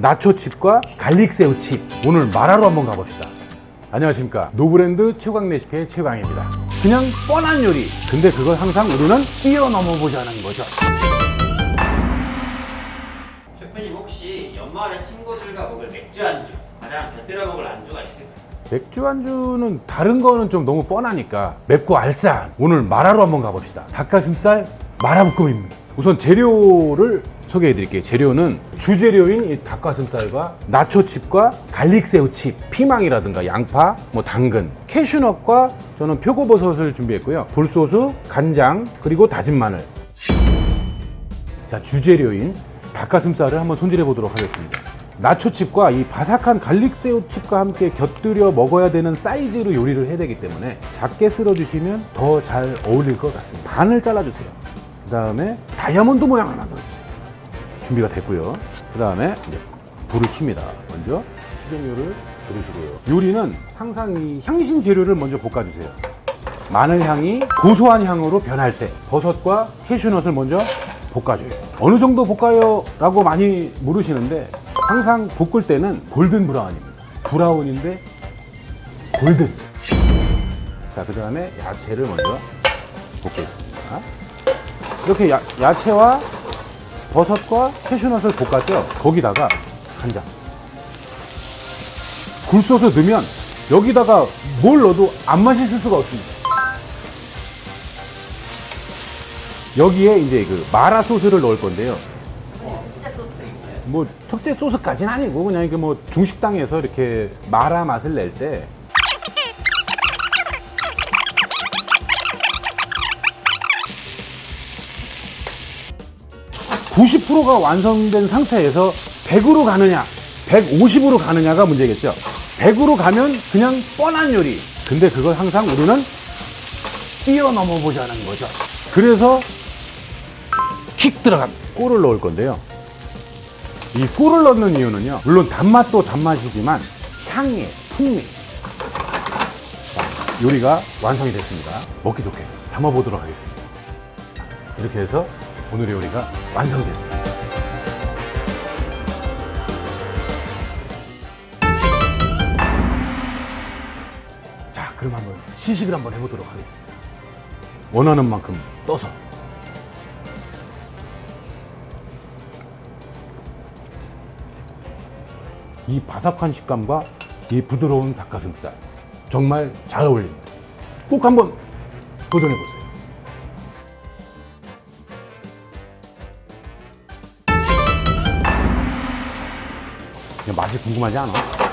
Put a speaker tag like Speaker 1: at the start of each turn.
Speaker 1: 나초칩과 갈릭새우칩. 오늘 마라로 한번 가봅시다. 안녕하십니까. 노브랜드 최강 레시피의 최강입니다. 그냥 뻔한 요리. 근데 그걸 항상 우리는 뛰어넘어 보자는 거죠.
Speaker 2: 셰프님 혹시 연말에 친구들과 먹을 맥주 안주 가장 곁들여 먹을 안주가 있을까요?
Speaker 1: 맥주 안주는 다른 거는 좀 너무 뻔하니까. 맵고 알싸한. 오늘 마라로 한번 가봅시다. 닭가슴살 마라볶음입니다 우선 재료를 소개해 드릴게요 재료는 주재료인 이 닭가슴살과 나초칩과 갈릭새우칩 피망이라든가 양파 뭐 당근 캐슈넛과 저는 표고버섯을 준비했고요 굴소스 간장 그리고 다진 마늘 자 주재료인 닭가슴살을 한번 손질해 보도록 하겠습니다. 나초칩과 이 바삭한 갈릭새우칩과 함께 곁들여 먹어야 되는 사이즈로 요리를 해야 되기 때문에 작게 썰어 주시면 더 잘 어울릴 것 같습니다. 반을 잘라 주세요. 그 다음에 다이아몬드 모양을 만들어 주세요. 준비가 됐고요. 그 다음에 이제 불을 킵니다. 먼저 식용유를 두르시고요. 요리는 항상 이 향신 재료를 먼저 볶아주세요. 마늘 향이 고소한 향으로 변할 때 버섯과 캐슈넛을 먼저 볶아줘요. 어느 정도 볶아요? 라고 많이 물으시는데 항상 볶을 때는 골든 브라운입니다. 브라운인데 골든. 자, 그 다음에 야채를 먼저 볶겠습니다. 이렇게 야, 야채와 버섯과 캐슈넛을 볶았죠? 거기다가 간장. 굴소스 넣으면 여기다가 뭘 넣어도 안 맛있을 수가 없습니다. 여기에 이제 그 마라 소스를 넣을 건데요. 뭐 특제 소스까지는 아니고 그냥 이게 뭐 중식당에서 이렇게 마라 맛을 낼 때 (90%가) 완성된 상태에서 (100으로) 가느냐 (150으로) 가느냐가 문제겠죠 (100으로) 가면 그냥 뻔한 요리 근데 그걸 항상 우리는 뛰어넘어 보자는 거죠 그래서 킥 들어간 꿀을 넣을 건데요. 이 꿀을 넣는 이유는요. 물론 단맛도 단맛이지만 향의 풍미. 자, 요리가 완성이 됐습니다. 먹기 좋게 담아보도록 하겠습니다. 이렇게 해서 오늘의 요리가 완성됐습니다. 자, 그럼 한번 시식을 한번 해보도록 하겠습니다. 원하는 만큼 떠서 이 바삭한 식감과 이 부드러운 닭가슴살 정말 잘 어울립니다. 꼭 한번 도전해 보세요. 맛이 궁금하지 않아?